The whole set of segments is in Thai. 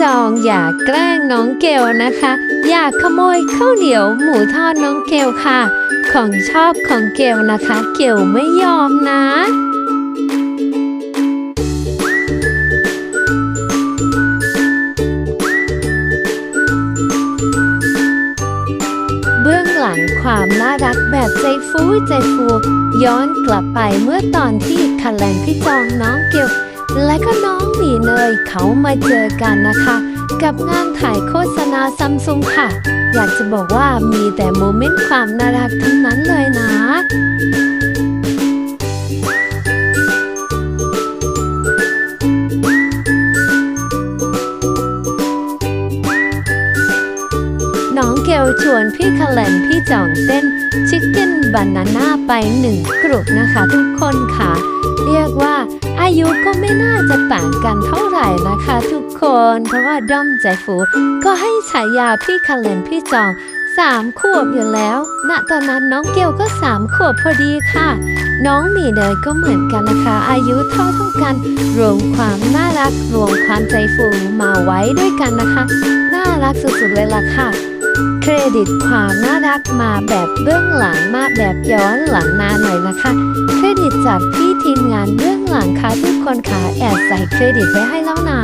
จองอย่าแกล้งน้องเกลนะคะ อย่าขโมยข้าวเหนียวหมูทอดน้องเกลค่ะ ของชอบของเกลนะคะ เกลไม่ยอมนะเบื้องหลังความน่ารักแบบใจฟูใจฟู ย้อนกลับไปเมื่อตอนที่คันแลนพี่จองน้องเกลและก็น้องหมี ยเขามาเจอกันนะคะ กับงานถ่ายโฆษณาซัมซุงค่ะ อยากจะบอกว่ามีแต่โมเมนต์ความน่ารักทั้งนั้นเลยนะน้องเกลชวนพี่คาเลนพี่จ่องเต้นชิคเก้นบานาน่าไปหนึ่งกลุ่มนะคะทุกคนค่ะ เรียกว่า อายุก็ไม่น่าจะต่างกันเท่าไหร่นะคะทุกคน เพราะว่าด้อมใจฟู ก็ให้ฉายาพี่คาเลนพี่จองสามขวบอยู่แล้ว ณ ตอนนั้นน้องเกลก็สามขวบพอดีค่ะ น้องมีเนยก็เหมือนกันนะคะ อายุ เท่กัน รวมความน่ารัก รวมความใจฟูมาไว้ด้วยกันนะคะ น่ารักสุดๆเลยล่ะค่ะ เครดิตความน่ารักมาแบบเบื้องหลังมาแบบย้อนหลังนานหน่อยนะคะ เครดิตจากพี่ทีมงานเบื้องหลังค่ะทุกคนค่ะแอบใส่เครดิตไว้ให้แล้วนะ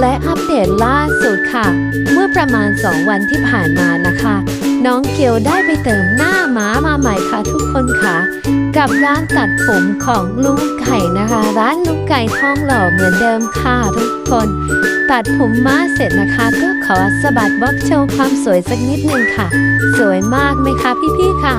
และอัปเดตล่าสุดค่ะ เมื่อประมาณ 2 วันที่ผ่านมานะคะ น้องเกียวได้ไปเติมหน้าม้ามาใหม่ค่ะทุกคนค่ะ กับร้านตัดผมของลุงไก่นะคะ ร้านลุงไก่ทองหล่อเหมือนเดิมค่ะทุกคน ตัดผมมาเสร็จนะคะ ก็ขอสะบัดบ๊อบโชว์ความสวยสักนิดนึงค่ะ สวยมากไหมคะพี่ๆค่ะ